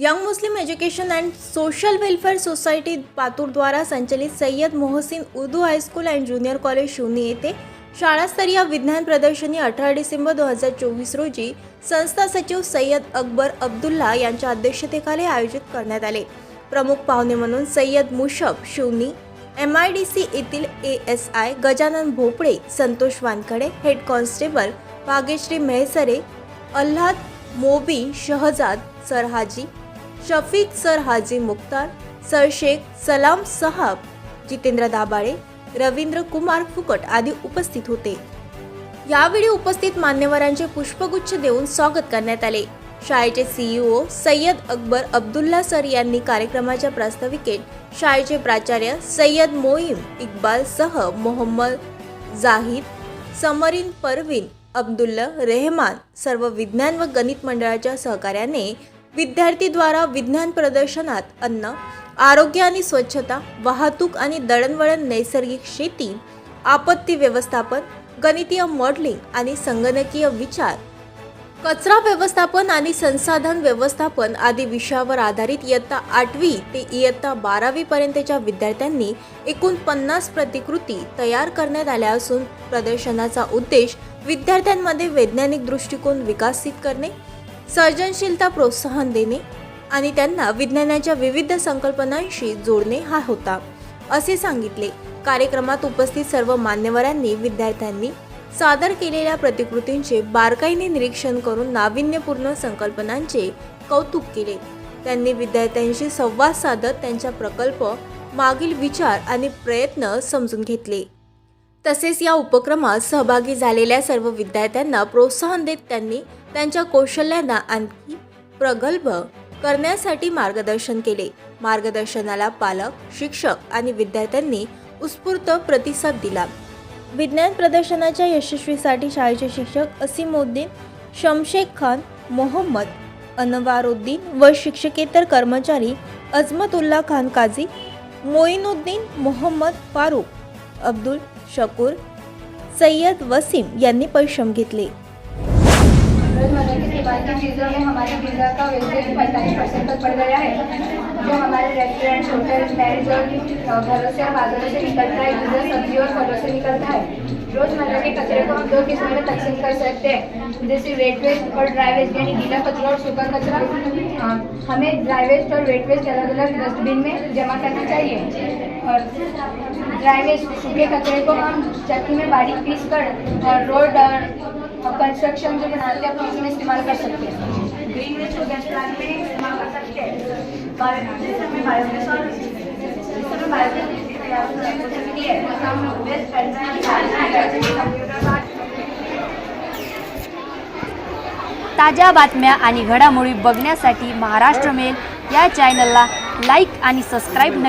Young Muslim education and social welfare society पातूरद्वारा संचलित Sayyad Mohsin Urdu high school and junior college Shivni येथे शाळास्तरीय विज्ञान प्रदर्शनी अठरा डिसेंबर दोन हजार चोवीस रोजी संस्था सचिव सय्यद अकबर अब्दुल्ला यांच्या अध्यक्षतेखाली आयोजित करण्यात आले. प्रमुख पाहुणे म्हणून Sayyad मुशब Shivani M I D C येथील A S I Gajanan Bhopale Santosh Wankhede head constable Bhagyashree Mehsare Alhad मोबी Shahzad सरहाजी Shafiq sir Haji Mukhtar sir Shaikh Salam साहब जितेंद्र दाबाळे रवींद्र कुमार फुकट आदी उपस्थित होते. यावेळी उपस्थित मान्यवरांचे पुष्पगुच्छ देऊन स्वागत करण्यात आले. शाळेचे सीईओ सय्यद अकबर अब्दुल्ला सर यांनी कार्यक्रमाच्या प्रास्ताविकेत शाळेचे प्राचार्य सय्यद मोईम इक्बाल सह मोहम्मद जाहीद समरीन परवीन अब्दुल्ला रेहमान सर्व विज्ञान व गणित मंडळाच्या सहकार्याने विद्यार्थीद्वारा विज्ञान प्रदर्शनात अन्न आरोग्य आणि स्वच्छता वाहतूक आणि दळणवळण नैसर्गिक शेती आपत्ती व्यवस्थापन गणितीय मॉडेलिंग आणि संगणकीय विचार कचरा व्यवस्थापन आणि संसाधन व्यवस्थापन आदी विषयावर आधारित इयत्ता आठवी ते इयत्ता बारावी पर्यंतच्या विद्यार्थ्यांनी एकूण पन्नास प्रतिकृती तयार करण्यात आल्या असून प्रदर्शनाचा उद्देश विद्यार्थ्यांमध्ये वैज्ञानिक दृष्टिकोन विकसित करणे सर्जनशीलता प्रोत्साहन देणे आणि त्यांना विज्ञानाच्या विविध संकल्पनांशी जोडणे हा होता. असे सांगितले कार्यक्रमात उपस्थित सर्व मान्यवरांनी विद्यार्थ्यांनी सादर केलेल्या प्रतिकृतींचे बारकाईने निरीक्षण करून नाविन्यपूर्ण संकल्पनांचे कौतुक केले. त्यांनी विद्यार्थ्यांशी संवाद साधत त्यांच्या प्रकल्प मागील विचार आणि प्रयत्न समजून घेतले. तसेच या उपक्रमात सहभागी झालेल्या सर्व विद्यार्थ्यांना प्रोत्साहन देत त्यांनी त्यांच्या कौशल्यांना आणखी प्रगल्भ करण्यासाठी मार्गदर्शन केले. मार्गदर्शनाला पालक शिक्षक आणि विद्यार्थ्यांनी उत्स्फूर्त प्रतिसाद दिला. विज्ञान प्रदर्शनाच्या यशस्वीसाठी शाळेचे शिक्षक असीमुद्दीन शमशेख खान मोहम्मद अनवारुद्दीन व शिक्षकेतर कर्मचारी अजमतुल्ला खान काझी मोईनुद्दीन मोहम्मद फारूक अब्दुल शकूर सय्यद वसीम यांनी परिश्रम घेतले. रोज़मर्रा के इस्तेमाल की चीज़ों में हमारी गिजा का वेस्टेज पैंतालीस परसेंट तक बढ़ गया है। जो हमारे रेस्टोरेंट होटल मैरिज और घरों से बाजारों से निकलता है गीजर सब्ज़ी और फलों से निकलता है रोज़मर्रा के कचरे को हम दो किस्मों में तकसीम कर सकते हैं। जैसे वेट वेस्ट और ड्राई वेस्ट यानी गीला कचरा और सूखा कचरा। हमें ड्राई वेस्ट और वेट वेस्ट अलग अलग डस्टबिन में जमा करना चाहिए। और ड्राई वेस्ट सूखे कचरे को हम चक्की में बारीक पीस कर, और रोड और कंस्ट्रक्शन जो बनाते हैं उसमें इस्तेमाल कर सकते हैं ग्रीन वेस्ट को गैस प्लांट में इस्तेमाल कर सकते हैं जैसे हमें बायोगैस और बायोगैस तैयार है हम वेस्ट कंप्यूटर ताज्या बातम्या आणि घडामोडी बघण्यासाठी महाराष्ट्र मेल या चॅनलला लाईक आणि सबस्क्राईब नक्की